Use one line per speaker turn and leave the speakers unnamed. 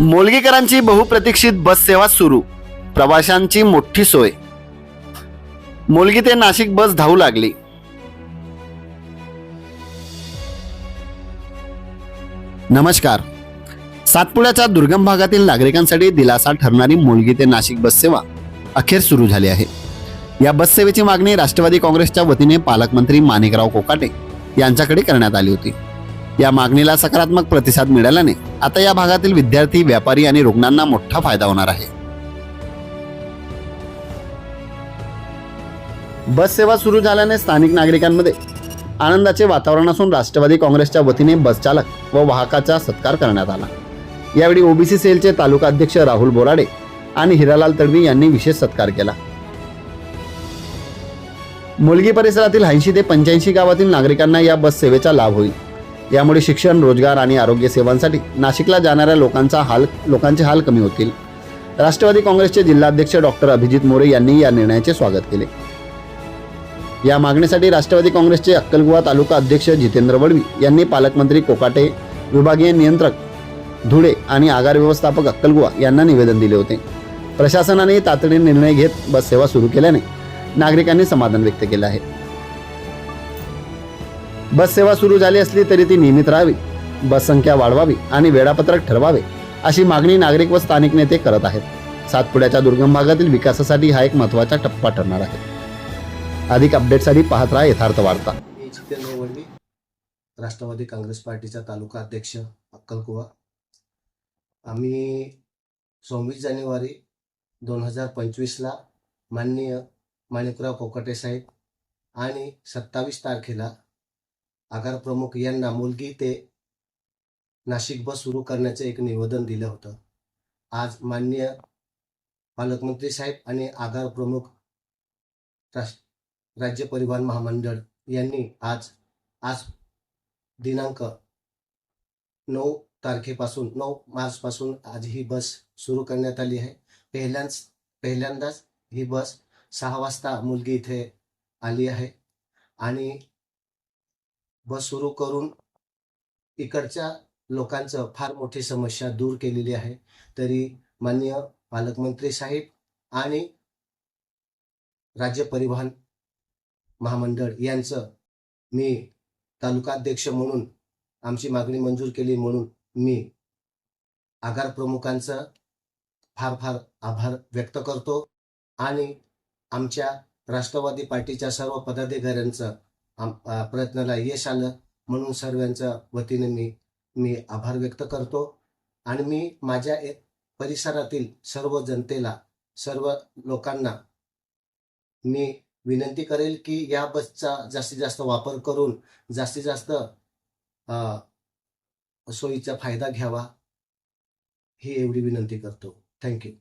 मोलगीकरांची बहुप्रतीक्षित बस सेवा सुरू. प्रवाशांची मोठी सोय. मोलगी ते नाशिक बस धावू लागली. नमस्कार. सातपुड्याच्या दुर्गम भागातील नागरिकांसाठी दिलासा ठरणारी मोलगी ते नाशिक बस सेवा अखेर सुरू झाली आहे. या बस सेवेची मागणी राष्ट्रवादी काँग्रेसच्या वतीने पालकमंत्री माणिकराव कोकाटे यांच्याकडे करण्यात आली होती. या मागणीला सकारात्मक प्रतिसाद मिळाल्याने आता या भागातील विद्यार्थी व्यापारी आणि रुग्णांना मोठा फायदा होणार आहे. बस सेवा सुरू झाल्याने स्थानिक नागरिकांमध्ये आनंदाचे वातावरण असून राष्ट्रवादी काँग्रेसच्या वतीने बस चालक व वाहकाचा सत्कार करण्यात आला. यावेळी ओबीसी सेलचे तालुका अध्यक्ष राहुल बोराडे आणि हिरालाल तडवी यांनी विशेष सत्कार केला. मुलगी परिसरातील ऐंशी ते पंच्याऐंशी गावातील नागरिकांना या बस सेवेचा लाभ होईल. यामुळे शिक्षण रोजगार आणि आरोग्य सेवांसाठी नाशिकला जाणाऱ्या लोकांचा हाल लोकांचे हाल कमी होतील. राष्ट्रवादी काँग्रेसचे जिल्हाध्यक्ष डॉक्टर अभिजित मोरे यांनी या निर्णयाचे स्वागत केले. या मागणीसाठी राष्ट्रवादी काँग्रेसचे अक्कलगुवा तालुका अध्यक्ष जितेंद्र वडवी यांनी पालकमंत्री कोकाटे विभागीय नियंत्रक धुळे आणि आगार व्यवस्थापक अक्कलगुवा यांना निवेदन दिले होते. प्रशासनाने तातडीने निर्णय घेत बस सेवा सुरू केल्याने नागरिकांनी समाधान व्यक्त केलं आहे. बस सेवा सुरू झाली असली तरी ती नियमित राहावी. बस संख्या वाढवावी आणि वेळापत्रक ठरवावे अशी मागणी नागरिक व स्थानिक नेते करत आहेत. सातपुड्याच्या दुर्गम भागातील विकासासाठी हा एक महत्त्वाचा टप्पा ठरणार आहे. अधिक अपडेटसाठी पाहत राहा यथार्थ वार्ता.
राष्ट्रवादी काँग्रेस पार्टीचा तालुका अध्यक्ष अक्कलकुवा. आम्ही सव्वीस जानेवारी दोन हजार पंचवीसला माननीय माणिकराव कोकटे साहेब आणि सत्तावीस तारखेला आगार प्रमुख यांना मुलगी ते नाशिक बस सुरू करण्याचे एक निवेदन दिलं होतं. आज माननीय पालकमंत्री साहेब आणि आगार प्रमुख राज्य परिवहन महामंडळ यांनी आज आज दिनांक नऊ तारखेपासून नऊ मार्चपासून आज ही बस सुरू करण्यात आली आहे. पहिल्यांच पहिल्यांदाच ही बस सहा वाजता मुलगी इथे आली आहे. आणि व सुरू करून इकडच्या लोकांचं फार मोठी समस्या दूर केलेली आहे. तरी माननीय पालकमंत्री साहेब आणि राज्य परिवहन महामंडळ यांचं मी तालुकाध्यक्ष म्हणून आमची मागणी मंजूर केली म्हणून मी आगार प्रमुखांचं फार फार आभार व्यक्त करतो. आणि आमच्या राष्ट्रवादी पार्टीच्या सर्व पदाधिकाऱ्यांचं आम प्रयत्नाला यश आलं. म्हणून सर्वांच्या वतीने मी मी आभार व्यक्त करतो. आणि मी माझ्या एक परिसरातील सर्व जनतेला सर्व लोकांना मी विनंती करेल की या बसचा जास्तीत जास्त वापर करून जास्तीत जास्त सोयीचा फायदा घ्यावा ही एवढी विनंती करतो. थँक्यू